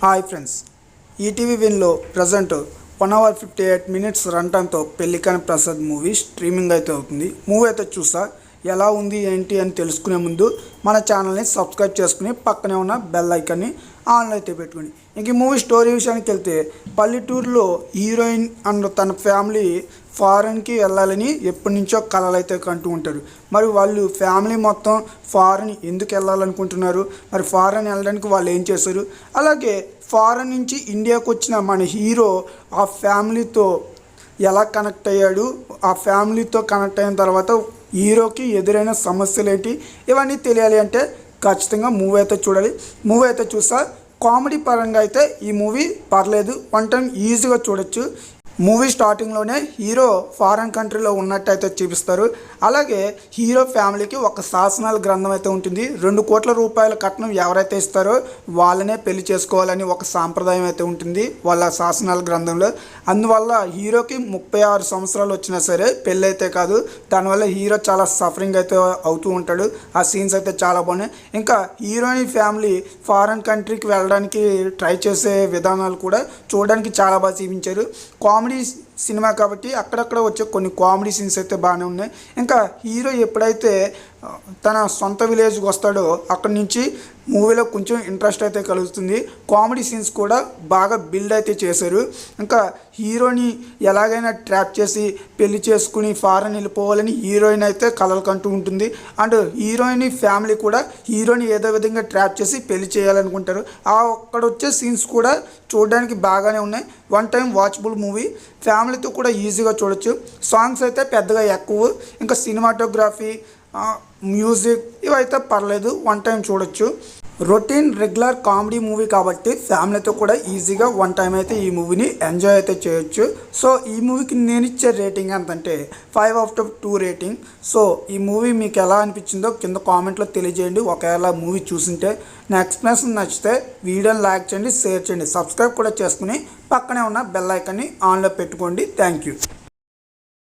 Hi friends ETV విన్లో present one hour fifty eight minutes run టైంతో Pellikani Prasad movie streaming అయితే అవుతుంది. Movie అయితే చూసా ఎలా ఉంది ఏంటి అని తెలుసుకునే ముందు మన ఛానల్ని సబ్స్క్రైబ్ చేసుకుని పక్కనే ఉన్న బెల్ ఐకాన్ని ఆన్లో అయితే పెట్టుకుని ఇంక మూవీ స్టోరీ విషయానికి వెళ్తే పల్లెటూరులో హీరోయిన్ అండ్ తన ఫ్యామిలీ ఫారెన్కి వెళ్ళాలని ఎప్పటి నుంచో కళలు అయితే కంటూ ఉంటారు. మరి వాళ్ళు ఫ్యామిలీ మొత్తం ఫారెన్ ఎందుకు వెళ్ళాలనుకుంటున్నారు? మరి ఫారెన్ వెళ్ళడానికి వాళ్ళు ఏం చేశారు? అలాగే ఫారెన్ నుంచి ఇండియాకు వచ్చిన మన హీరో ఆ ఫ్యామిలీతో ఎలా కనెక్ట్ అయ్యాడు? ఆ ఫ్యామిలీతో కనెక్ట్ అయిన తర్వాత హీరోకి ఎదురైన సమస్యలు ఏంటి ఇవన్నీ తెలియాలి అంటే ఖచ్చితంగా మూవీ అయితే చూడాలి. మూవీ అయితే చూసా కామెడీ పరంగా అయితే ఈ మూవీ పర్లేదు. వన్ టైం ఈజీగా చూడొచ్చు. మూవీ స్టార్టింగ్లోనే హీరో ఫారెన్ కంట్రీలో ఉన్నట్టయితే చూపిస్తారు. అలాగే హీరో ఫ్యామిలీకి ఒక శాసనాల గ్రంథం అయితే ఉంటుంది. రెండు కోట్ల రూపాయల కట్నం ఎవరైతే ఇస్తారో వాళ్ళనే పెళ్ళి చేసుకోవాలని ఒక సాంప్రదాయం అయితే ఉంటుంది వాళ్ళ శాసనాల గ్రంథంలో. అందువల్ల హీరోకి ముప్పై ఆరు సంవత్సరాలు వచ్చినా సరే పెళ్ళి అయితే కాదు దానివల్ల హీరో చాలా సఫరింగ్ అయితే అవుతూ ఉంటాడు. ఆ సీన్స్ అయితే చాలా బాగున్నాయి. ఇంకా హీరోయిన్ ఫ్యామిలీ ఫారెన్ కంట్రీకి వెళ్ళడానికి ట్రై చేసే విధానాలు కూడా చూడడానికి చాలా బాగా చూపించారు. కామెడీ కామెడీ సినిమా కాబట్టి అక్కడక్కడ వచ్చే కొన్ని కామెడీ సీన్స్ అయితే బాగానే ఉన్నాయి. ఇంకా హీరో ఎప్పుడైతే తన సొంత విలేజ్కి వస్తాడో అక్కడి నుంచి మూవీలో కొంచెం ఇంట్రెస్ట్ అయితే కలుగుతుంది. కామెడీ సీన్స్ కూడా బాగా బిల్డ్ అయితే చేశారు. ఇంకా హీరోని ఎలాగైనా ట్రాప్ చేసి పెళ్ళి చేసుకుని ఫారెన్ వెళ్ళిపోవాలని హీరోయిన్ అయితే కలలు కంటూ ఉంటుంది. అండ్ హీరోయిన్ ఫ్యామిలీ కూడా హీరోని ఏదో విధంగా ట్రాప్ చేసి పెళ్ళి చేయాలనుకుంటారు. ఆ అక్కడ వచ్చే సీన్స్ కూడా చూడడానికి బాగానే ఉన్నాయి. One time watchable movie. ఫ్యామిలీతో కూడా ఈజీగా చూడొచ్చు. సాంగ్స్ అయితే పెద్దగా ఎక్కువ. ఇంకా సినిమాటోగ్రఫీ మ్యూజిక్ ఇవైతే పర్లేదు వన్ టైం చూడొచ్చు. రొటీన్ రెగ్యులర్ కామెడీ మూవీ కాబట్టి ఫ్యామిలీతో కూడా ఈజీగా వన్ టైం అయితే ఈ మూవీని ఎంజాయ్ అయితే చేయొచ్చు. సో ఈ మూవీకి నేను ఇచ్చే రేటింగ్ ఎంతంటే five of two rating so ఈ మూవీ మీకు ఎలా అనిపించిందో కింద కామెంట్లో తెలియజేయండి. ఒకవేళ మూవీ చూసింటే నా ఎక్స్ప్లెనేషన్ నచ్చితే వీడియోని లైక్ చేయండి షేర్ చేయండి. సబ్స్క్రైబ్ కూడా చేసుకుని పక్కనే ఉన్న బెల్ ఐకాన్ని ఆన్లో పెట్టుకోండి. Thank you